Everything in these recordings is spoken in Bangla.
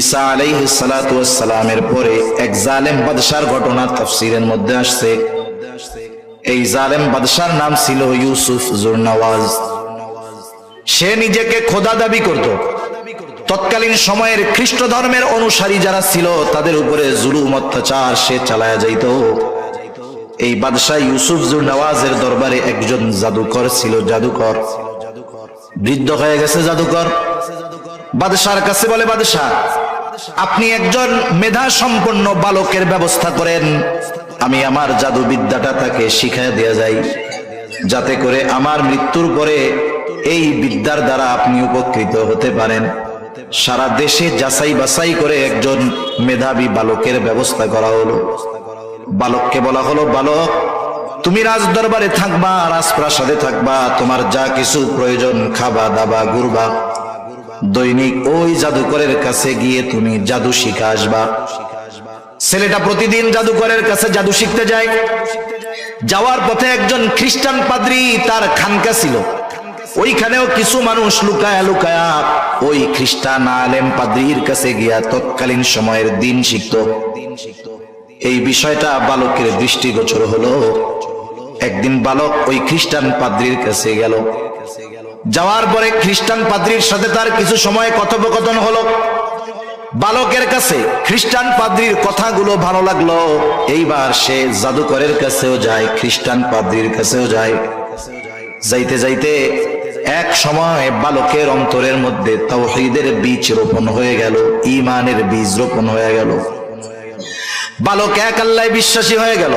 ঈসা আলাইহিস সালাতু ওয়াস সালামের পরে এক জালেম বাদশার ঘটনা তাফসীরের মধ্যে আসছে। এই জালেম বাদশার নাম ছিল ইউসুফ জুরনাওয়াজ। সে নিজেকে খোদা দাবি করত। তৎকালীন সময়ের খ্রিস্ট ধর্মের অনুসারী যারা ছিল, তাদের উপরে জুলুম, অত্যাচার সে চালায়া যাইত। এই বাদশাহ ইউসুফ জুরনাওয়াজের দরবারে একজন জাদুকর ছিল, জাদুকর। বৃদ্ধ হয়ে গেছে জাদুকর। বাদশার কাছে বলে, বাদশাহ আপনি একজন মেধা সম্পন্ন বালকের ব্যবস্থা করেন। আমি আমার জাদু বিদ্যাটা তাকে শিখায় দেয়া যাই যাতে করে আমার মৃত্যুর পরে এই বিদ্যার দ্বারা আপনি উপকৃত হতে পারেন। সারা দেশে যাচাই বাছাই করে একজন মেধাবী বালকের ব্যবস্থা করা হলো। বালককে বলা হলো, বালক, তুমি রাজ দরবারে থাকবা, রাজপ্রাসাদে থাকবা, তোমার যা কিছু প্রয়োজন খাবা, দাবা, ঘুরবা। দৈনিক ওই জাদুকরের কাছে গিয়ে তুমি জাদু শিখে আসবা। ছেলেটা প্রতিদিন জাদুকরের কাছে জাদু শিখতে যায়। যাওয়ার পথে একজন খ্রিস্টান পাদ্রী তার খানকা ছিল। ওইখানেও কিছু মানুষ লুকায়া লুকায়া ওই খ্রিস্টান আলেম পাদ্রীর কাছে গিয়া তৎকালীন সময়ের দিন শিখত। এই বিষয়টা বালকের দৃষ্টিগোচর হলো। একদিন বালক ওই খ্রিস্টান পাদ্রীর কাছে গেল। যাওয়ার পরে খ্রিস্টান পাদ্রীর সাথে তার কিছু সময় কথোপকথন হলো। বালকের কাছে খ্রিস্টান পাদ্রীর কথাগুলো ভালো লাগল। এইবার সে জাদুকরের কাছেও যায়, খ্রিস্টান পাদ্রীর কাছেও যায়। যাইতে যাইতে এক সময় বালকের অন্তরের মধ্যে তাওহীদের বীজ রোপণ হয়ে গেল ইমানের বীজ রোপণ হয়ে গেল। বালক এক আল্লাহ বিশ্বাসী হয়ে গেল।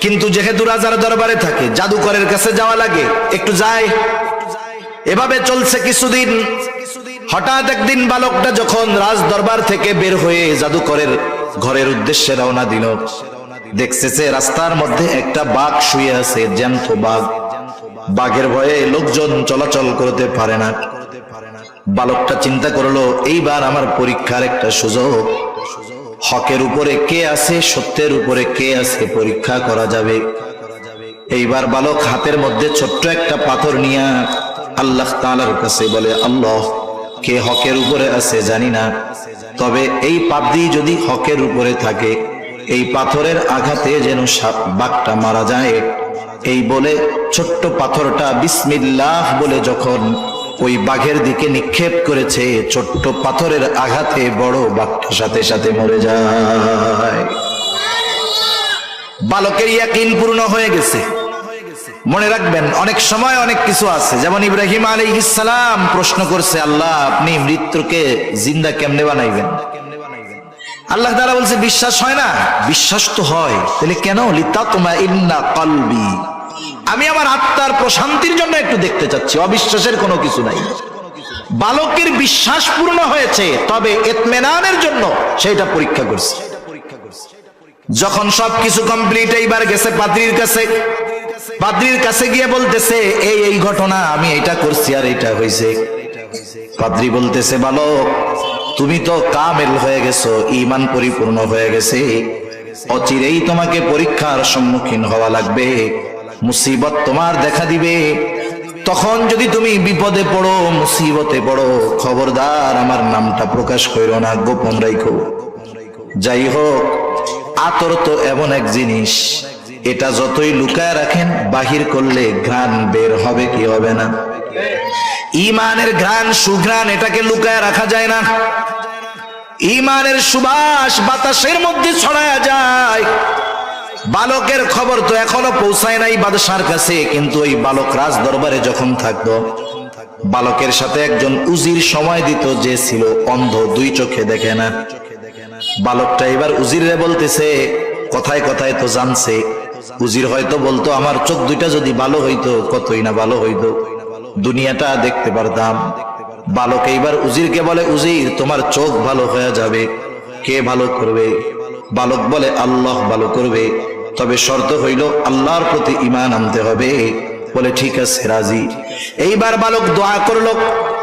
কিন্তু যেহেতু রাজার দরবারে থাকে, জাদুকরের কাছে যাওয়া লাগে। একটু যায়। এভাবে চলছে কিছুদিন। হঠাৎ একদিন বালকটা যখন রাজ দরবার থেকে বের হয়ে জাদুকরের ঘরের উদ্দেশ্যে রওনা দিল। দেখতেছে রাস্তার মধ্যে একটা বাঘ শুয়ে আছে, জ্যান্ত বাঘ। বাঘের ভয়ে লোকজন চলাচল করতে পারে না। বালকটা চিন্তা করল, এইবার আমার পরীক্ষার একটা সুযোগ। হকের উপরে কে আছে, সত্যের উপরে কে আছে, পরীক্ষা করা যাবে। এইবার বালক হাতের মধ্যে ছোট্ট একটা পাথর নিয়ে আল্লাহ তালার কাছে বলে, আল্লাহ, কে হকের উপরে আছে জানি না। তবে এই পাবদি যদি হকের উপরে থাকে, এই পাথরের আঘাতে যেন সাপ- বাঘটা মারা যায়। এই বলে ছোট্ট পাথরটা বিসমিল্লাহ বলে যখন ওই বাঘের দিকে নিক্ষেপ করেছে, ছোট্ট পাথরের আঘাতে বড় বাঘটা সাথে সাথে মরে যায়। বালকের ইয়াকিন পূর্ণ হয়ে গেছে। মনে রাখবেন, অনেক সময় অনেক কিছু আছে। যেমন ইব্রাহিম আলী ইসালাম প্রশ্ন করছে, আল্লাহ, আপনি মৃত্যুকে জিন্দা কেমনে বানাইবেন? আল্লাহ তাআলা বলছে, বিশ্বাস হয় না? বিশ্বাস তো হয়। তাহলে কেন? লিতা তোমা ইন্না কলবি। আমি আমার আত্মার প্রশান্তির জন্য একটু দেখতে চাচ্ছি, অবিশ্বাসের কোনো কিছু নাই। বালকের বিশ্বাস পূর্ণ হয়েছে, তবে এতমেনানের জন্য সেটা পরীক্ষা করছে। যখন সবকিছু কমপ্লিট এইবার গেছে পাদ্রির কাছে। পাদ্রির কাছে গিয়ে বলতেছে, এই এই ঘটনা, আমি এটা করছি আর এটা হয়েছে পাদ্রি বলতেছে, বালক, তুমি তো কামেল হয়ে গেছো ইমান পরিপূর্ণ হয়ে গেছে। অচিরেই তোমাকে পরীক্ষার সম্মুখীন হওয়া লাগবে। মুসিবত তোমার দেখা দিবে। তখন যদি তুমি বিপদে পড়ো, মুসিবতে পড়ো, খবরদার, আমার নামটা প্রকাশ করো না, গোপন রাখো যাই হোক, আতর তো এমন এক জিনিস এটা যতই লুকায় রাখেন, বাহির করলে ঘ্রাণ বের হবে কি হবে না? ইমানের ঘ্রাণ, সুঘ্রাণ, এটাকে লুকায় রাখা যায় না। ইমানের সুবাস বাতাসের মধ্যে ছড়ায় যায়। বালকের খবর তো এখনও পৌঁছায় নাই বাদশার কাছে, কিন্তু ওই বালক রাজ দরবারে যখন থাকতো, বালকের সাথে একজন উজির সময় দিত যে ছিল অন্ধ, দুই চোখে দেখে না। বালকটা এবার উজিরে বলতেছে, কথায় কথায় তো জানছে উজির হয়তো বলতো, আমার চোখ দুইটা যদি ভালো হইতো, কতই না ভালো হইতো? দুনিয়াটা দেখতে পারতাম। বালক এইবার উজিরকে বলে, উজির, তোমার চোখ ভালো হয়ে যাবে। কে ভালো করবে? বালক বলে, আল্লাহ ভালো করবে। তবে শর্ত হইল, আল্লাহর প্রতি ইমান আনতে হবে। বলে, ঠিক আছে, রাজি। এইবার বালক দোয়া করল,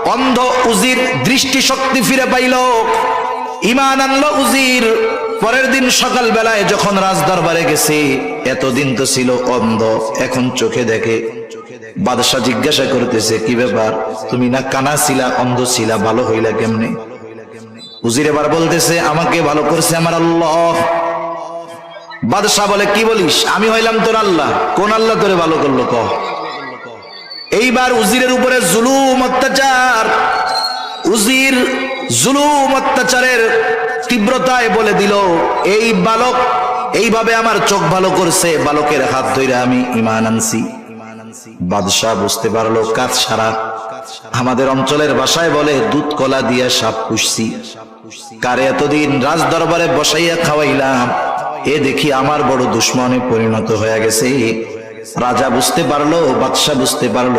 অন্ধ উজির দৃষ্টি শক্তি ফিরে পাইল। ইমান আনলো উজির। পরের দিন সকাল বেলায় যখন রাজ দরবারে গেছে, এতদিন তো ছিল অন্ধ, এখন চোখে দেখে বাদশাহ জিজ্ঞাসা করতেছে, কি ব্যাপার? তুমি না কানা ছিলা, অন্ধ ছিলা, ভালো হইলা কেমনে? উজির এবার বলতেছে, আমাকে ভালো করছে আমার আল্লাহ। বাদশাহ বলে, কি বলিস? আমি হইলাম তোর আল্লাহ। কোন আল্লাহ তোরে ভালো করল ক এইবার উজিরের উপরে জুলুম, অত্যাচার। উজির জুলুম অত্যাচারের তীব্রতায় বলে দিল, এই বালক, এইভাবে আমার চোখ ভালো করছে, বালকের হাত ধরে আমি ইমান আনছি। বাদশাহ বুঝতে পারল, কাজ সারা। আমাদের অঞ্চলের ভাষায় বলে, দুধ কলা দিয়া সাপ পুষছি। কারে এতদিন রাজ দরবারে বসাইয়া খাওয়াইলাম, এ দেখি আমার বড় দুশ্মনে পরিণত হয়ে গেছে। রাজা বুঝতে পারল, বাদশাহ বুঝতে পারল,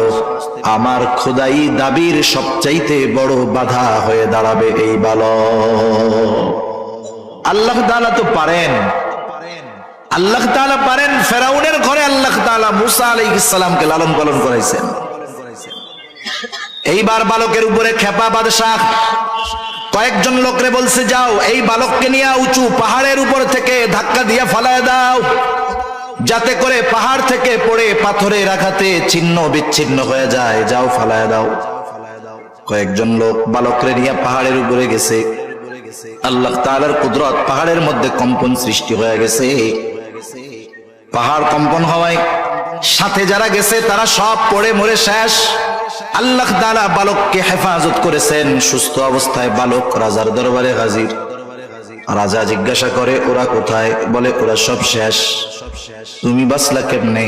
আমার খোদাই দাবির সবচাইতে বড় বাধা হয়ে দাঁড়াবে এই বালক। আল্লাহ তাআলা তো পারেন। আল্লাহ তাআলা পারেন, ফেরাউনের ঘরে আল্লাহ তাআলা মুসা আলাইহিস সালামকে লালন পালন করাইছেন। এইবার বালকের উপরে খেপা বাদশাহ। কয়েকজন লোকরে বলছে, যাও, এই বালককে নিয়ে উঁচু পাহাড়ের উপর থেকে ধাক্কা দিয়ে ফালায় দাও। যাতে করে পাহাড় থেকে পড়ে পাথরের আঘাতে ছিন্ন বিচ্ছিন্ন হয়ে যায়। যাও, ফালায় দাও। কয়েকজন লোক বালকরে নিয়ে পাহাড়ের উপরে গেছে। আল্লাহ তাআলার কুদরত পাহাড়ের মধ্যে কম্পন সৃষ্টি হয়ে গেছে। পাহাড় কম্পন হওয়ায় সাথে যারা গেছে, তারা সব পড়ে মরে শেষ। আল্লাহ তাআলা বালককে হেফাজত করেছেন। সুস্থ অবস্থায় বালক রাজার দরবারে হাজির। রাজা জিজ্ঞাসা করে, ওরা কোথায়? বলে, ওরা সব শেষ। তুমি বাঁচলা কেমনে?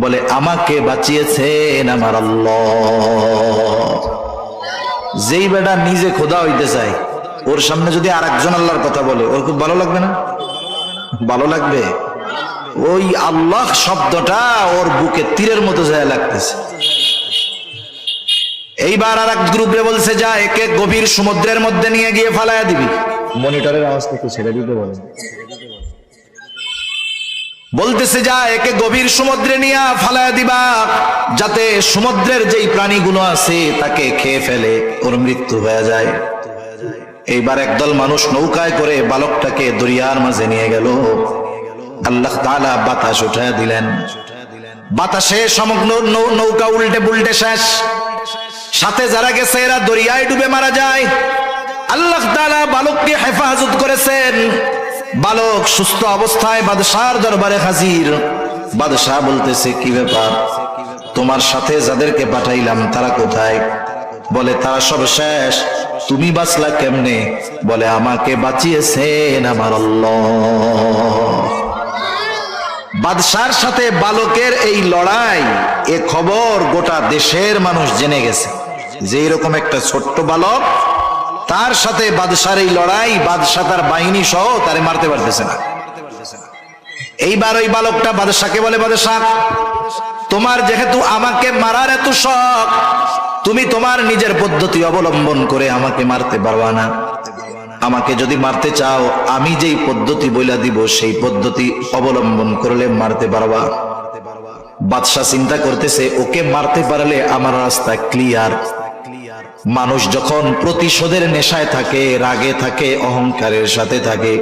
বলে, আমাকে বাঁচিয়েছেন আমার আল্লাহ। যেই বেটা নিজে খোদা হইতে চায়, ওর সামনে যদি আর একজন আল্লাহর কথা বলে, ওর খুব ভালো লাগবে না? ভালো লাগবে? ওই আল্লাহ শব্দটা ওর বুকে তীরের মতো যায় লাগতেছে। এইবার আর এক গ্রুপে বলছে যা একে গভীর সমুদ্রের মধ্যে নিয়ে গিয়ে ফালায়া দিবি। মনিটরের আওয়াজটা একটু ছেড়ে দিতে বলেন। বলতেছে যা একে গভীর সমুদ্রে নিয়ে ফালাইয়া দিবা যাতে সমুদ্রের যেই প্রাণীগুলো আছে তাকে খেয়ে ফেলে ওর মৃত্যু হয়ে যায়। এইবার একদল মানুষ নৌকায় করে বালকটাকে দরিয়ার মাঝে নিয়ে গেল। আল্লাহ তাআলা বাতাস উঠায় দিলেন। বাতাসে সমগ্র নৌকা উল্টে পুল্টে শেষ। সাথে যারা গেছে, এরা দরিয়ায় ডুবে মারা যায়। আল্লাহ তালা বালককে হেফাজত করেছেন। বালক সুস্থ অবস্থায় বাদশার দরবারে হাজির। বাদশাহ বলতেছে, কি ব্যাপার? তোমার সাথে যাদেরকে পাঠাইলাম, তারা কোথায়? বলে, তারা সব শেষ। তুমি বাঁচলা কেমনে? বলে, আমাকে বাঁচিয়েছেন আমার বাদশার সাথে বালকের এই লড়াই, এ খবর গোটা দেশের মানুষ জেনে গেছে। যে এরকম একটা ছোট্ট বালক, তার সাথে বাদশার এই লড়াই, বাদশাহ তার বাহিনী সহ তারে মারতে পারতেছে না। এইবার ওই বালকটা বাদশাকে বলে, বাদশাহ, তোমার যেহেতু আমাকে মারার এত শখ, তুমি তোমার নিজের পদ্ধতি অবলম্বন করে আমাকে মারতে পারবা না। আমাকে যদি মারতে চাও, আমি যেই পদ্ধতি বইলা দিব, সেই পদ্ধতি অবলম্বন করলে মারতে পারবা। বাদশাহ চিন্তা করতেছে, ওকে মারতে পারলে আমার রাস্তা ক্লিয়ার মানুষ যখন প্রতিশোধের নেশায় থাকে, রাগে থাকে, অহংকারের সাথে থাকে,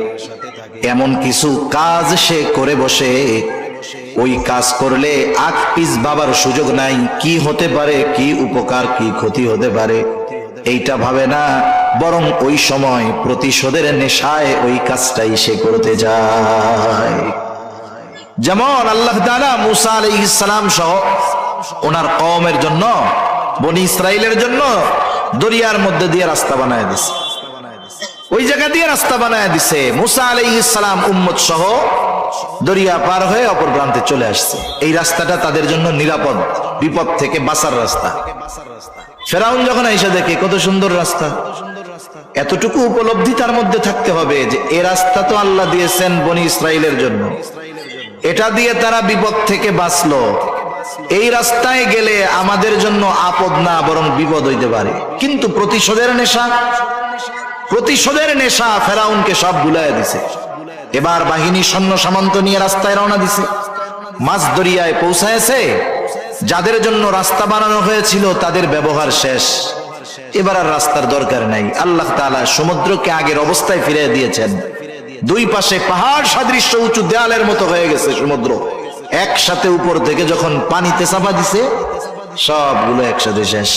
এমন কিছু কাজ সে করে বসে। ওই কাজ করলে আগ পিস বাবার সুযোগ নাই, কি হতে পারে, কি উপকার, কি ক্ষতি হতে পারে। এইটা ভাবে না, বরং ওই সময় প্রতিশোধের নেশায় ওই কাজটাই সে করতে যায়। যেমন আল্লাহ তাআলা মুসা আলাইহিস সালাম সহ ওনার কওমের জন্য, বনি ইসরাইলের জন্য দরিয়ার মধ্যে দিয়ে রাস্তা বানায় দিছে। ওই জায়গা দিয়ে রাস্তা বানায় দিছে। মুসা আলাইহিস সালাম উম্মত সহ দরিয়া পার হয়ে অপর প্রান্তে চলে আসছে। এই রাস্তাটা তাদের জন্য নিরাপদ, বিপদ থেকে বাঁচার রাস্তা। ফেরাউন যখন এসে দেখে, কত সুন্দর রাস্তা। এতটুকু উপলব্ধি তার মধ্যে থাকতে হবে যে, এ রাস্তা তো আল্লাহ দিয়েছেন বনি ইসরাইলের জন্য। এটা দিয়ে তারা বিপদ থেকে বাঁচলো। এই রাস্তায় গেলে আমাদের জন্য আপদ না, বরং বিপদ হইতে পারে। কিন্তু প্রতিশোধের নেশা প্রতিশোধের নেশা ফেরাউনকে সব ভুলাইয়া দিছে। এবার বাহিনী সৈন্য সামন্ত নিয়ে রাস্তায় রওনা দিছে। মাছ দরিয়ায় পৌঁছায়ছে। যাদের জন্য রাস্তা বানানো হয়েছিল, তাদের ব্যবহার শেষ। এবার আর রাস্তার দরকার নাই। আল্লাহ তাআলা সমুদ্রকে আগের অবস্থায় ফিরিয়ে দিয়েছেন। দুই পাশে পাহাড় সাদৃশ্য উঁচু দেয়ালের মতো হয়ে গেছে সমুদ্র। একসাথে উপর থেকে যখন পানিতে চাপা দিছে, সবগুলো একসাথে শেষ।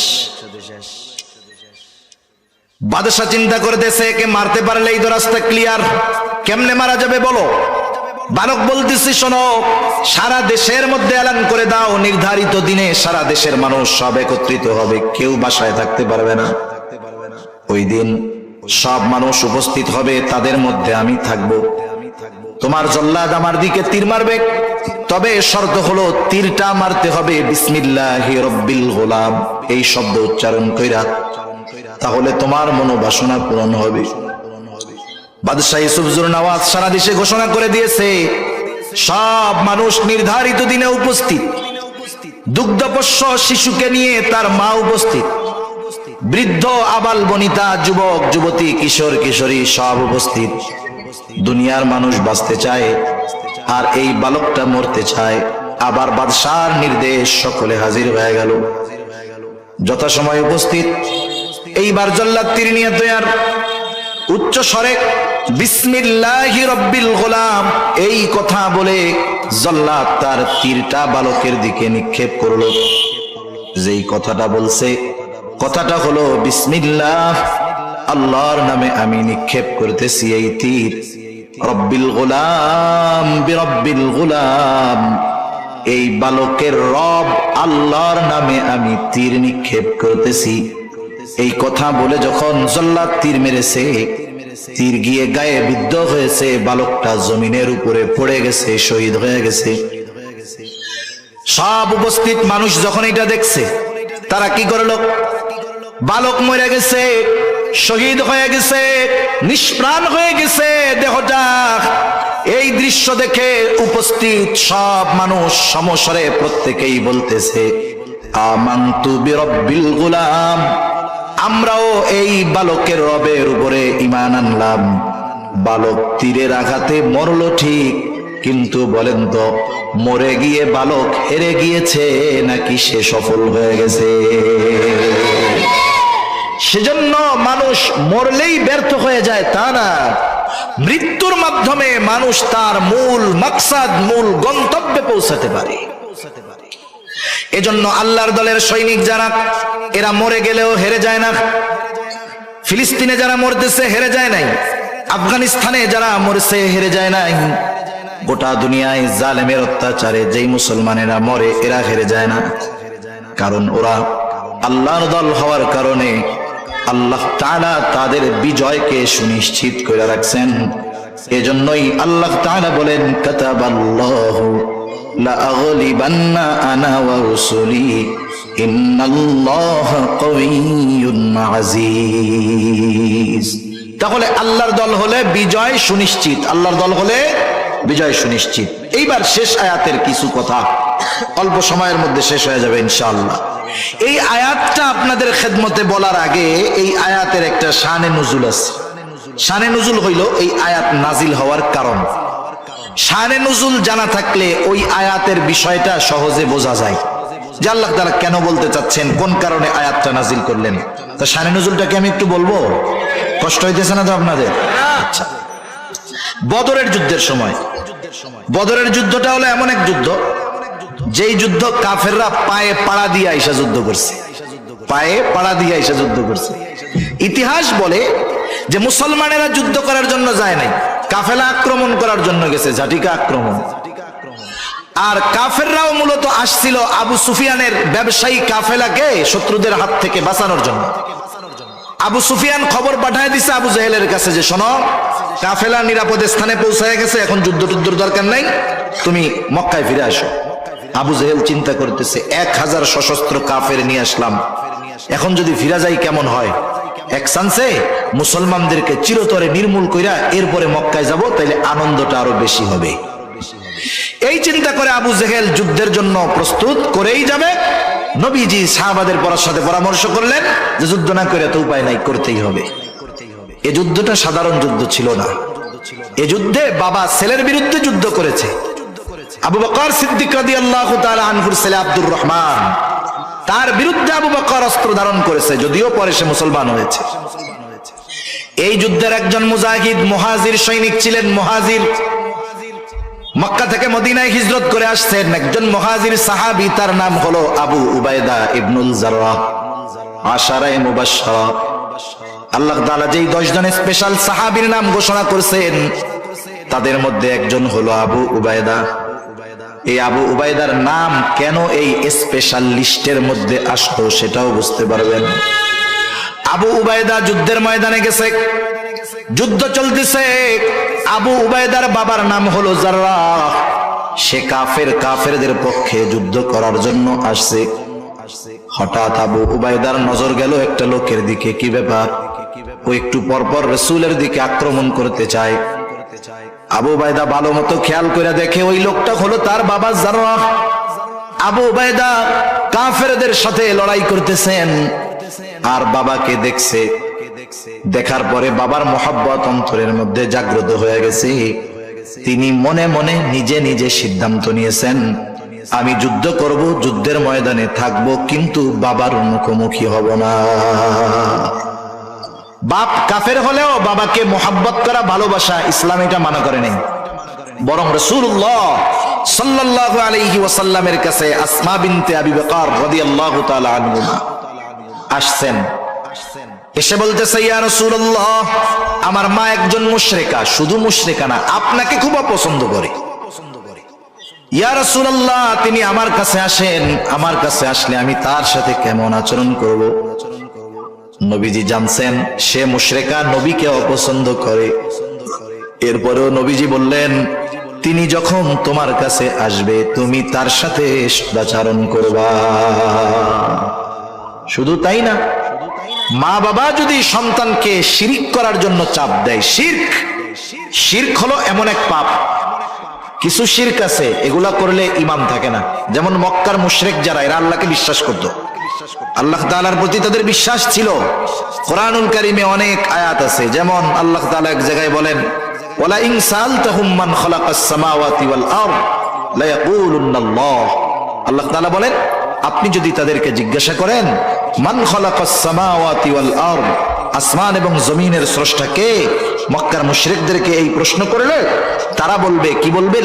বাদশা চিন্তা করতেছে, একে মারতে পারলে এই তো রাস্তা ক্লিয়ার কেমনে মারা যাবে বলো? বালক বলতেছি, শোনো, সারা দেশের মধ্যে এলান করে দাও, নির্ধারিত দিনে সারা দেশের মানুষ সব একত্রিত হবে, কেউ বাসায় থাকতে পারবে না। ওই দিন সব মানুষ উপস্থিত হবে, তাদের মধ্যে আমি থাকব। তোমার জল্লাদ আমার দিকে তীর মারবে। তবে শর্ত হলো তীরটা মারতে হবে, বিসমিল্লাহ রব্বিল গোলাম। এই শব্দ উচ্চারণ কইরা তাহলে তোমার মনোবাসনা পূরণ হবে। বাদশাহ ইউসুফজুর নওয়াজ সারা দেশে ঘোষণা করে দিয়েছে, সব মানুষ নির্ধারিত দিনে উপস্থিত। দুগ্ধপোষ্য শিশুকে নিয়ে তার মা উপস্থিত। বৃদ্ধ আবাল বনিতা, যুবক, যুবতী, কিশোর, কিশোরী সব উপস্থিত। দুনিয়ার মানুষ বাঁচতে চায় আর এই বালকটা মরতে চায়। আবার বাদশার নির্দেশ সকলে হাজির হয়ে গেল। যথাসময় উপস্থিত। এইবার জল্লাদ তীর নিয়ে তৈয়ার উচ্চ স্বরে, বিসমিল্লাহি রব্বিল গোলাম। এই কথা বলে জল্লাদ তার তীরটা বালকের দিকে নিক্ষেপ করল। যেই কথাটা বলছে, কথাটা হলো, বিসমিল্লাহ, আল্লাহর নামে আমি নিক্ষেপ করতেছি এই তীর। রব্বিল গোলাম বিরব্বিল গোলাম। এই বালকের রব আল্লাহর নামে আমি তীর নিক্ষেপ করতেছি। এই কথা বলে যখন জল্লাদ তীর মেরেছে, তীর গিয়ে গায়ে বিদ্ধ হয়েছে, বালকটা জমিনের উপরে পড়ে গেছে, শহীদ হয়ে গেছে। সব উপস্থিত মানুষ যখন এটা দেখছে, তারা কি করল? বালক মরে গেছে। শহীদ হয়ে গেছে, নিষ্প্রাণ হয়ে গেছে দেহটা এই দৃশ্য দেখে উপস্থিত সব মানুষ সমসরে প্রত্যেকেই বলতেছে, আমান্তু বিরব্বিল গুলাম। আমরাও এই বালকের রবের উপরে ইমান আনলাম। বালক তীরের আঘাতে মরল ঠিক, কিন্তু বলেন তো, মরে গিয়ে বালক হেরে গিয়েছে নাকি সে সফল হয়ে গেছে? সেজন্য মানুষ মরলেই ব্যর্থ হয়ে যায়, তা না? মৃত্যুর মাধ্যমে মানুষ তার মূল মাকসাদ, মূল গন্তব্যে পৌঁছাতে পারে। এজন্য আল্লাহর দলের সৈনিক যারা, এরা মরে গেলেও হেরে যায় না। ফিলিস্তিনে যারা মরতেছে, হেরে যায় নাই। আফগানিস্তানে যারা মরছে, হেরে যায় নাই। গোটা দুনিয়ায় জালেমের অত্যাচারে যেই মুসলমানেরা মরে, এরা হেরে যায় না। কারণ ওরা আল্লাহর দল হওয়ার কারণে আল্লাহ তাআলা তাদের বিজয়কে সুনিশ্চিত করে রাখছেন। এজন্যই আল্লাহ তাআলা বলেন আনা তাহলে আল্লাহর দল হলে বিজয় সুনিশ্চিত। আল্লাহর দল হলে বিজয় সুনিশ্চিত। এইবার শেষ আয়াতের কিছু কথা অল্প সময়ের মধ্যে শেষ হয়ে যাবে ইনশাআল্লাহ। এই আয়াতটা আপনাদের খেদমতে বলার আগে এই আয়াতের একটা শানে নজুল আছে। শানে নজুল হইল এই আয়াত নাজিল হওয়ার কারণ। শানে নজুল জানা থাকলে ওই আয়াতের বিষয়টা সহজে বোঝা যায়। যে আল্লাহ তারা কেন বলতে চাচ্ছেন, কোন কারণে আয়াতটা নাজিল করলেন? তা শানে নজুলটাকে আমি একটু বলব? কষ্ট হইতেছে না তো আপনাদের? আচ্ছা। বদরের যুদ্ধের সময়। বদরের যুদ্ধটা হলো এমন এক যুদ্ধ, যেই যুদ্ধ কাফেররা পায়ে পাড়া দিয়ে আইসা যুদ্ধ করছে। পায়ে পাড়া দিয়ে আইসা যুদ্ধ করছে। ইতিহাস বলে যে মুসলমানেরা যুদ্ধ করার জন্য যায় নাই, কাফেলা আক্রমণ করার জন্য গেছে, ঝাটিকা আক্রমণ। আর কাফেররাও মূলত আসছিল আবু সুফিয়ানের ব্যবসায়ী কাফেলাকে শত্রুদের হাত থেকে বাঁচানোর জন্য। আবু সুফিয়ান খবর পাঠায় দিছে আবু জাহেলের কাছে যে, শোনো, কাফেলা নিরাপদে স্থানে পৌঁছায় গেছে, এখন যুদ্ধ টুদ্ধর দরকার নাই, তুমি মক্কায় ফিরে আসো। আবু জাহেল চিন্তা করতেছে, এক হাজার সশস্ত্র কাফের নিয়ে আসলাম, এখন যদি ফিরা যাই কেমন হয়? এক চান্সে মুসলমানদেরকে চিরতরে নির্মূল কইরা এরপরে মক্কায় যাব, তাইলে আনন্দটা আরও বেশি হবে। এই চিন্তা করে আবু জেহেল যুদ্ধের জন্য প্রস্তুত করেই যাবে নবীজি সাহাবাদের পড়ার সাথে পরামর্শ করলেন যে যুদ্ধ না করে তো উপায় নাই, করতেই হবে। এ যুদ্ধটা সাধারণ যুদ্ধ ছিল না। এ যুদ্ধে বাবা ছেলের বিরুদ্ধে যুদ্ধ করেছে। আবু বকর সিদ্দিক রাদিয়াল্লাহু তাআলা আনহুর ছেলে আব্দুর রহমান, তার বিরুদ্ধে আবু বকর অস্ত্র ধারণ করেছে, যদিও পরে সে মুসলমান হয়েছে। এই যুদ্ধের একজন মুজাহিদ, মুহাজির সৈনিক ছিলেন, মুহাজির মক্কা থেকে মদিনায় হিজরত করে আসছেন একজন মহাজির সাহাবি, তার নাম হলো আবু উবায়দা ইবনুল আল্লাহ যেই দশ জনের স্পেশাল নাম ঘোষণা তাদের মধ্যে একজন হলো আবু উবায়দা। এই আবু উবায়দার নাম কেন এই স্পেশাল লিস্টের মধ্যে আসলো সেটাও বুঝতে পারবেন। আবু উবায়দা যুদ্ধের ময়দানে গেছে। যুদ্ধ চলতেছে। আবু উবায়দার বাবার নাম হলো জার্রাহ সে কাফের কাফেরদের পক্ষে যুদ্ধ করার জন্য আসছে। হঠাৎ আবু উবায়দার নজর গেল একটা লোকের দিকে। কি ব্যাপার? ও একটু পরপর রসুলের দিকে আক্রমণ করতে চায়। আবু বায়দা ভালো মতো খেয়াল করে দেখে ওই লোকটা হলো তার বাবা জারওয়াহ আবু বায়দা কাফেরদের সাথে লড়াই করতেছেন। আর বাবাকে দেখছে। দেখার পরে বাবার মহাব্বত অন্তরের মধ্যে জাগ্রত হয়ে গেছে। তিনি মনে মনে নিজে নিজে সিদ্ধান্ত নিয়েছেন, আমি যুদ্ধ করব, যুদ্ধের ময়দানে থাকব, কিন্তু বাবার মুখোমুখি হব না। বাপ কাফের হলেও বাবাকে মোহাব্বত করা ভালোবাসা ইসলাম এটা মানা করে নেই। বরং রসুল্লাহ সাল্লাল্লাহু আলাইহি ওয়াসাল্লামের কাছে আসমা বিনতে আবি বকর রাদিয়াল্লাহু তাআলা আসছেন। এসে বলতেছে, ইয়া রাসূলুল্লাহ, আমার মা একজন মুশরিকা, শুধু মুশরিকা না, আপনাকে খুব অপছন্দ করে। ইয়া রাসূলুল্লাহ, তিনি আমার কাছে আসেন, আমার কাছে আসলে আমি তার সাথে কেমন আচরণ করব? নবীজি জানছেন, সে মুশরেকা নবীকে অপছন্দ করে। এরপরেও নবীজি বললেন, তিনি যখন তোমার কাছে আসবে, তুমি তার সাথে সদাচারণ করবা। শুধু তাই না? মা বাবা যদি সন্তানকে শিরিক করার জন্য চাপ দেয়, শির্ক শির্ক হলো এমন এক পাপ। কিছু শির্ক আছে, এগুলা করলে ইমান থাকে না। যেমন মক্কার মুশরেক যারা, এরা আল্লাহকে বিশ্বাস করতো। আল্লাহ তাআলার প্রতি তাদের বিশ্বাস ছিল। কোরআনুল কারিমে অনেক আয়াত আছে। যেমন আল্লাহ তাআলা এক জায়গায় বলেন ওয়ালা ইন সালতাহুম মান খালাকাস ওয়াল আল্লাহ তাআলা বলেন আপনি যদি তাদেরকে জিজ্ঞাসা করেন, মান আসমান এবং জমিনের স্রষ্টা কে? মক্কার মুশরিকদেরকে এই প্রশ্ন করলে তারা বলবে, কি বলবে?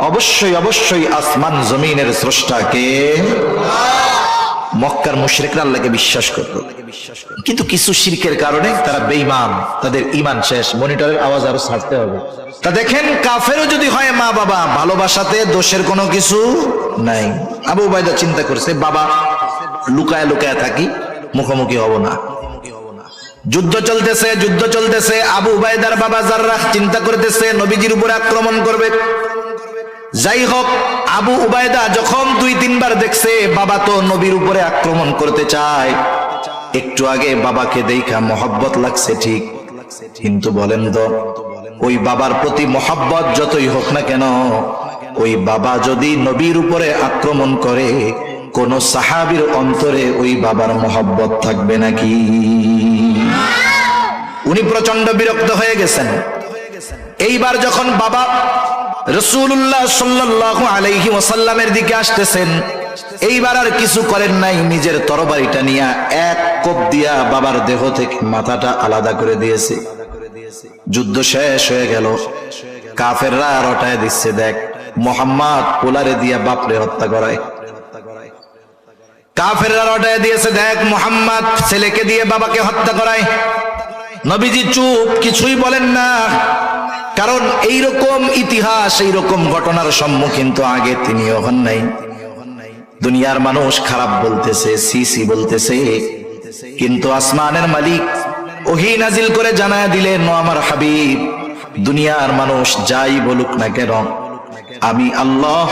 অবশ্যই অবশ্যই আসমান, জমিনের স্রষ্টা কে? মক্কার মুশরিকরা আল্লাহকে বিশ্বাস করত। কিন্তু কিছু শিরকের কারণে তারা বেঈমান, তাদের ইমান শেষ, মনিটরের আওয়াজ আরও ছাড়তে হবে। তা দেখেন, কাফেরও যদি হয় মা বাবা, ভালোবাসাতে দোষের কোনো কিছু নাই। আবু বাইদা চিন্তা করছে, বাবা, লুকায় লুকায় থাকি, মুখোমুখি হব না। যুদ্ধ চলতেছে যুদ্ধ চলতেছে, আবু উবাইদার বাবা জাররাহ চিন্তা করতেছে, নবীজির উপরে আক্রমণ করবে। যাই হোক আবু উবায়দা যখন দুই তিনবার দেখছে, বাবা তো নবীর উপরে আক্রমণ করতে চায়। একটু আগে বাবাকে দেখা মহব্বত লাগছে ঠিক, কিন্তু বলেন তো, ওই বাবার প্রতি মহাব্বত যতই হোক না কেন, ওই বাবা যদি নবীর উপরে আক্রমণ করে, কোন সাহাবীর অন্তরে ওই বাবার মহব্বত থাকবে নাকি? উনি প্রচণ্ড বিরক্ত হয়ে গেছেন। এইবার যখন বাবা রসুল্লাহ সাল্লাহ আলাইহি ওসাল্লামের দিকে আসতেছেন। এইবার আর কিছু করেন নাই, নিজের তরবারিটা নিয়ে এক কোপ দিয়া বাবার দেহ থেকে মাথাটা আলাদা করে দিয়েছে। যুদ্ধ শেষ হয়ে গেল। কাফেররা রটায় দিচ্ছে, দেখ, মোহাম্মদ পোলারে দিয়া বাপরে হত্যা করায়। কাফেররা রটায় দিয়েছে, দেখ, মোহাম্মদ ছেলেকে দিয়ে বাবাকে হত্যা করায়। নবীজি চুপ, কিছুই বলেন না। কারণ এইরকম ইতিহাস, এইরকম ঘটনার সম্মুখীন তো আগে তিনিও হন নাই। দুনিয়ার মানুষ খারাপ বলতেছে, সিসি বলতেছে। কিন্তু আসমানের মালিক ওহি নাজিল করে জানায় দিলেন আমার হাবিব, দুনিয়ার মানুষ যাই বলুক না কেন, আমি আল্লাহ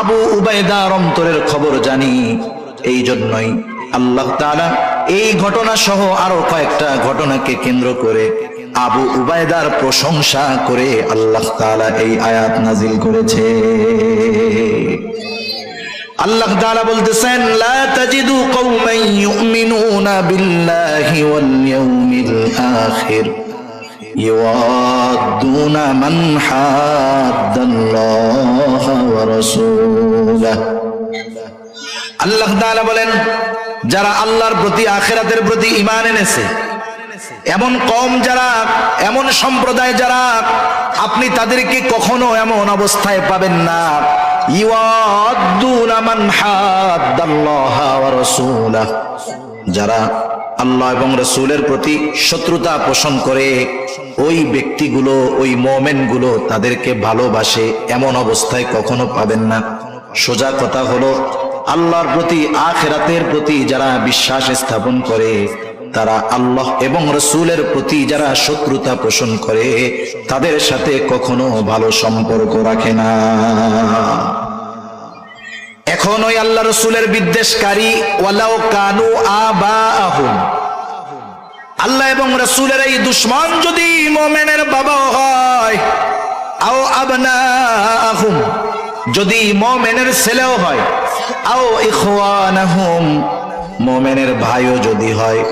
আবু উবায়দার অন্তরের খবর জানি, এই জন্যই আল্লাহ তাআলা এই ঘটনা সহ আরো কয়েকটা ঘটনাকে কেন্দ্র করে আবু উবায়দার প্রশংসা করে আল্লাহ তাআলা এই আয়াত নাজিল করেছে আল্লাহ তাআলা বলতেছেন লা তাজিদু কওমান ইউমিনুনা বিল্লাহি ওয়াল ইয়াউমিল আখির يوادون من حاد الله ورسوله আল্লাহ তাআলা বলেন যারা আল্লাহর প্রতি, আখেরাতের প্রতি ইমান এনেছে, এমন কম যারা, এমন সম্প্রদায় যারা, আপনি তাদেরকে কখনো এমন অবস্থায় পাবেন না। যারা আল্লাহ এবং রসুলের প্রতি শত্রুতা পোষণ করে, ওই ব্যক্তিগুলো, ওই মোমেনগুলো তাদেরকে ভালোবাসে, এমন অবস্থায় কখনো পাবেন না। সোজা কথা হলো আল্লাহর প্রতি, আখেরাতের প্রতি যারা বিশ্বাস স্থাপন করে, তারা আল্লাহ এবং রসুলের প্রতি যারা শত্রুতা পোষণ করে, তাদের সাথে কখনো ভালো সম্পর্ক রাখে না। এখন ওই আল্লাহ রসুলের বিদ্বেষকারী ওয়ালাও কানু আবা আহুম আল্লাহ এবং রসুলের এই দুশ্মন যদি মোমেনের বাবা হয়, আও আবনা আহুম যদি মোমেনের ছেলেও হয় মোমেনের ভাইও যদি হয়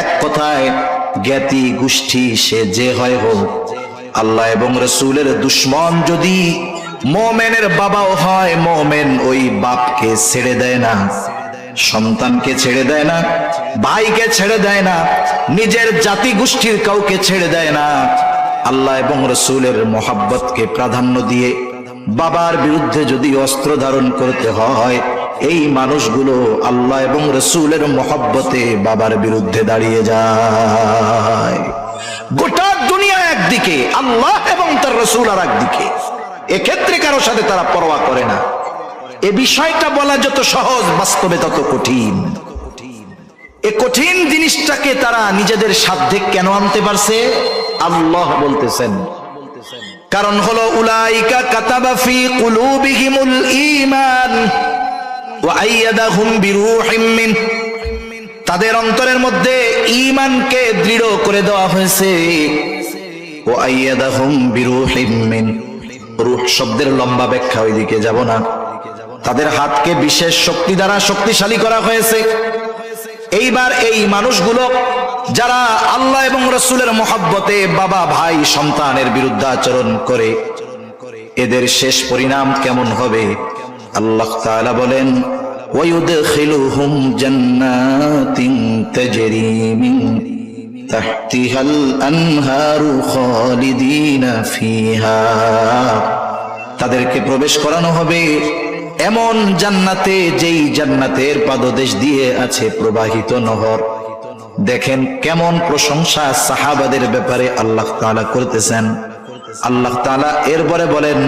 এক কথায় জ্ঞাতি গোষ্ঠী সে যে হয় হোক, আল্লাহ এবং রসুলের দুশ্মন যদি মোমেনের বাবাও হয়, মোমেন ওই বাপকে ছেড়ে দেয় না, সন্তানকে ছেড়ে দেয় না, ভাইকে ছেড়ে দেয় না, নিজের জাতি গোষ্ঠীর কাউকে ছেড়ে দেয় না, আল্লাহ এবং রসুলের মোহাব্বতকে প্রাধান্য দিয়ে বাবার বিরুদ্ধে যদি অস্ত্র ধারণ করতে হয়, এই মানুষগুলো আল্লাহ এবং রসুলের মোহাব্বতে বাবার বিরুদ্ধে দাঁড়িয়ে যায়। গোটা দুনিয়া একদিকে, আল্লাহ এবং তার রসুল আর একদিকে। এক্ষেত্রে কারও সাথে তারা পরোয়া করে না। এ বিষয়টা বলা যত সহজ, বাস্তবে তত কঠিন। এ কঠিন জিনিসটাকে তারা নিজেদের সাধ্যে কেন আনতে পারছে? আল্লাহ বলতেছেন কারণ হলো উলাইকা কাতাবা ফি কুলুবিহিমুল ঈমান ওয়া আইয়াদাহুম বিরূহিম মিন। তাদের অন্তরের মধ্যে ঈমানকে দৃঢ় করে দেওয়া হয়েছে। ও আইয়াদাহুম বিরূহিম মিন। রূহ শব্দের লম্বা ব্যাখ্যা ওইদিকে যাব না। তাদের হাতকে বিশেষ শক্তি দ্বারা শক্তিশালী করা হয়েছে। এইবার এই মানুষগুলো যারা আল্লাহ এবং রসুলের মহাব্বতে বাবা ভাই সন্তানের বিরুদ্ধে আচরণ করে এদের শেষ পরিণাম কেমন হবে আল্লাহ তাআলা বলেন ويدخلهم جنات تجري من تحتها الأنهار خالدين فيها তাদেরকে প্রবেশ করানো হবে এমন জান্নাতে যেই জান্নাতের পাদদেশ দিয়ে আছে প্রবাহিত নহর দেখেন কেমন প্রশংসা সাহাবাদের ব্যাপারে আল্লাহ তাআলা করতেছেন। আল্লাহ তাআলা এরপরে বলেন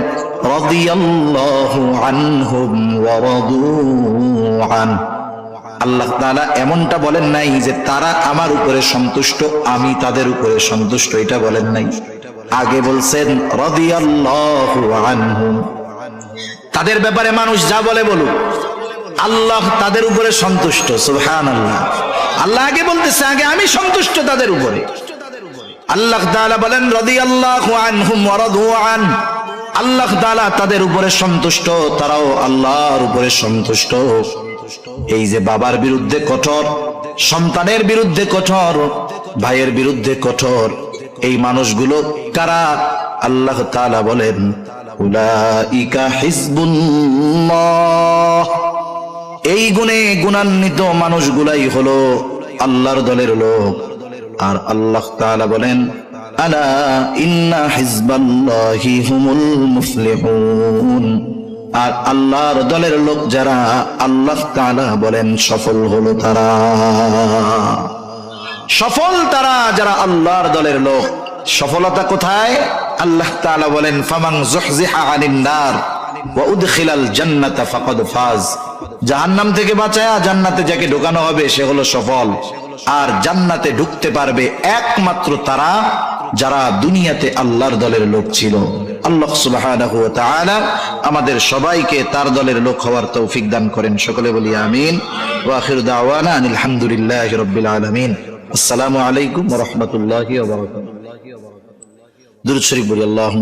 আল্লাহ তাআলা এমনটা বলেন নাই যে তারা আমার উপরে সন্তুষ্ট, আমি তাদের উপরে সন্তুষ্ট, এটা বলেন নাই। আগে বলছেন তাদের ব্যাপারে মানুষ যা বলে বলুক, আল্লাহ তাদের উপরে সন্তুষ্ট সুবহান আল্লাহ আল্লাহ আগে বলতেছে, আগে আমি সন্তুষ্ট তাদের উপরে। আল্লাহ তাআলা বলেন রাদু আন। আল্লাহ তাআলা তাদের উপরে সন্তুষ্ট, তারাও আল্লাহর উপরে সন্তুষ্ট। এই যে বাবার বিরুদ্ধে কঠোর, সন্তানের বিরুদ্ধে কঠোর, ভাইয়ের বিরুদ্ধে কঠোর, এই মানুষগুলো কারা? আল্লাহ তাআলা বলেন, উলাইকা হিজবুল্লাহ এই গুণে গুণান্বিত মানুষগুলাই হলো আল্লাহর দলের লোক। আর আল্লাহ তাআলা বলেন, আলা ইন্না হিজবাল্লাহি হুমুল মুফলিহুন। আর আল্লাহর দলের লোক যারা আল্লাহ বলেন, সফল হলো তারা। সফল তারা যারা আল্লাহর দলের লোক। সফলতা কোথায়? আল্লাহ তাআলা বলেন ফামাং জুহজিহা আনিন নার। জাহান্নাম থেকে বাঁচায়া জান্নাতে যাকে হবে, সে হলো সফল। আর জান্নাতে ঢুকতে পারবে একমাত্র তারা যারা দুনিয়াতে আল্লাহর দলের লোক ছিল। আমাদের সবাইকে তার দলের লোক হওয়ার তৌফিক দান করেন। সকলে বলি আমিন। ওয়াখির আলহামদুলিল্লাহ আলমিন। আসসালামু আলাইকুম রহমতুল্লাহ শরীফ বলি আল্লাহ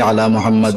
আলা মোহাম্মদ।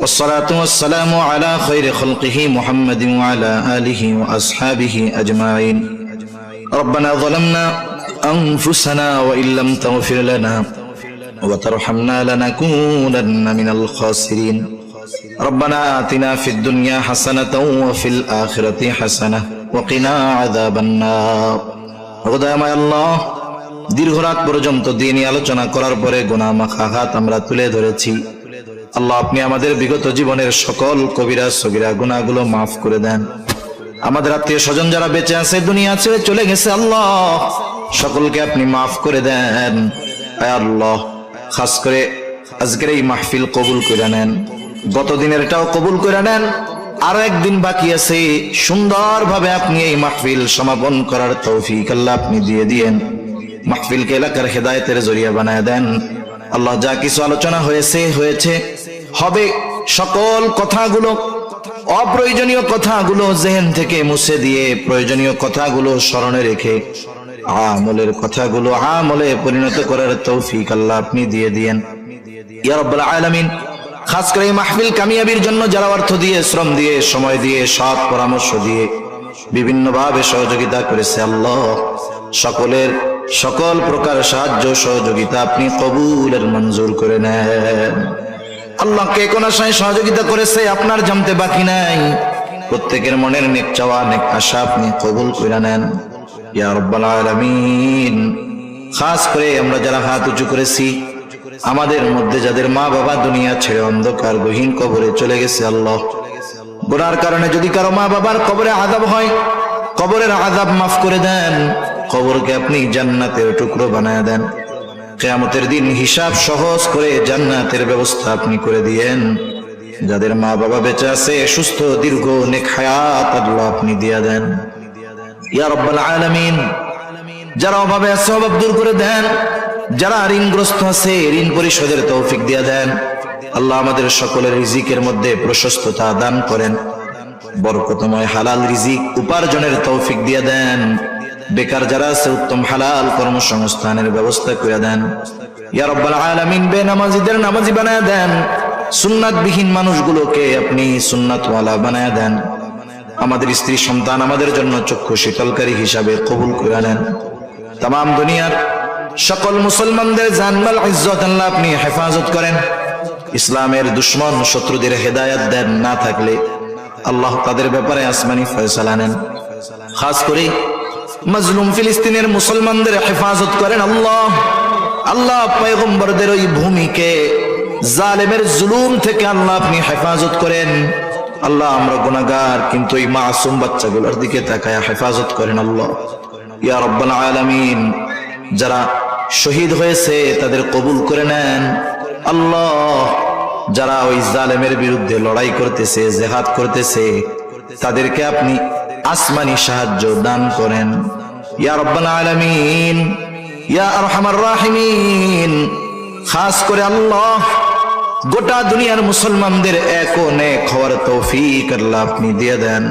والصلاة والسلام على خير خلقه محمد وعلى آله وأصحابه أجمعين ربنا ظلمنا أنفسنا وإن لم تغفر لنا وترحمنا لنكونن من الخاسرين ربنا آتنا في الدنيا حسنة وفي الآخرة حسنة وقنا عذاب النار খোদায় আল্লাহ দীর্ঘ রাত পর্যন্ত দিনই আলোচনা করার পরে গুনাহ মাখা হাত আমরা তুলে ধরেছি আল্লাহ, আপনি আমাদের বিগত জীবনের সকল কবিরা সবিরা গুনাহগুলো মাফ করে দেন। আমাদের আত্মীয় স্বজন যারা বেঁচে আছে, দুনিয়া ছেড়ে চলে গেছে, আল্লাহ, সকলকে আপনি মাফ করে দেন। আল্লাহ, খাস করে আজকের এই মাহফিল কবুল করে নেন। গত দিনেরটাও কবুল করে নেন। আরও একদিন বাকি আছে, সুন্দরভাবে আপনি এই মাহফিল সমাপন করার তৌফিক আল্লাহ আপনি দিয়ে দিয়েন। মাহফিলকে এলাকার হেদায়তের জরিয়া বানায় দেন। আল্লাহ যা কিছু আলোচনা হয়েছে হয়েছে। হবে সকল কথাগুলো, অপ্রয়োজনীয় কথাগুলো জেহেন থেকে মুছে দিয়ে প্রয়োজনীয় কথাগুলো স্মরণে রেখে আমলের কথাগুলো আমলে পরিণত করার তৌফিক আল্লাহ আপনি দিয়ে দিয়েন। ইয়া রাব্বাল আলামিন, খাস করে মাহফিল কামিয়াবির জন্য যারা অর্থ দিয়ে, শ্রম দিয়ে, সময় দিয়ে, সৎ পরামর্শ দিয়ে বিভিন্ন ভাবে সহযোগিতা করেছে আল্লাহ। সকলের সকল প্রকার সাহায্য সহযোগিতা আপনি কবুলের মঞ্জুর করে নেন। আল্লাহ কে কোন সহযোগিতা করেছে আপনার জানতে বাকি নাই। প্রত্যেকের মনের নেক চাওয়া, নেক আশা আপনি কবুল করে নেন। খাস করে আমরা যারা হাত উঁচু করেছি, আমাদের মধ্যে যাদের মা বাবা দুনিয়া ছেড়ে অন্ধকার, গহীন কবরে চলে গেছে আল্লাহ। গোড়ার কারণে যদি কারও মা বাবার কবরে আদাব হয়, কবরের আদাব মাফ করে দেন। কবরকে আপনি জান্নাতের টুকরো বানায় দেন। কেয়ামতের দিন হিসাব সহজ করে জান্নাতের ব্যবস্থা আপনি করে দিয়েন। যাদের মা বাবা বেঁচে আছে, সুস্থ, দীর্ঘ, নেক হায়াত আল্লাহ আপনি দিয়া দেন। ইয়া আলামিন, যারা অভাবে আছে, অভাব দূর করে দেন। যারা ঋণগ্রস্ত আছে, ঋণ পরিশোধের তৌফিক দিয়া দেন। আল্লাহ আমাদের সকলের রিজিকের মধ্যে প্রশস্ততা দান করেন। বরকতময় হালাল রিজিক উপার্জনের তৌফিক দিয়ে দেন। বেকার যারা আছে, উত্তম হালাল কর্মসংস্থানের ব্যবস্থা করে দেন। ইয়া রব্বাল আলামিন, বেনামাজিদের নামাজি বানায় দেন। সুন্নাতবিহীন মানুষগুলোকে আপনি সুন্নাতওয়ালা বানায় দেন। আমাদের স্ত্রী সন্তান আমাদের জন্য চক্ষু শীতলকারী হিসাবে কবুল করে নেন। তাম দুনিয়ার সকল মুসলমানদের জানমাল, ইজ্জত, আল্লাহ আপনি হেফাজত করেন। ইসলামের দুশ্মন শত্রুদের হেদায়াত দেন না থাকলে আল্লাহ তাদের ব্যাপারে আসমানি ফয়সালা নেন। খাস করে মজলুম ফিলিস্তিনের মুসলমানদের হেফাজত করেন আল্লাহ। আল্লাহ পয়গম্বরদের ওই ভূমিকে জালেমের জুলুম থেকে আল্লাহ আপনি হেফাজত করেন। আল্লাহ আমরা গুনাহগার, কিন্তু এই মাসুম বাচ্চাগুলোর দিকে তাকায় হেফাজত করেন আল্লাহ। ইয়া রব্বাল আলামিন, যারা শহীদ হয়েছে তাদের কবুল করে নেন। আল্লাহ, যারা ওই জালেমের বিরুদ্ধে লড়াই করতেছে, জেহাদ করতেছে, তাদেরকে আপনি আসমানি সাহায্য দান করেন। ইয়া রব্বাল আলামিন, ইয়া আরহামার রাহিমিন, খাস করে আল্লাহ, গোটা দুনিয়ার মুসলমানদের এক ও নেক হওয়ার তৌফিক আল্লাহ আপনি দিয়ে দেন।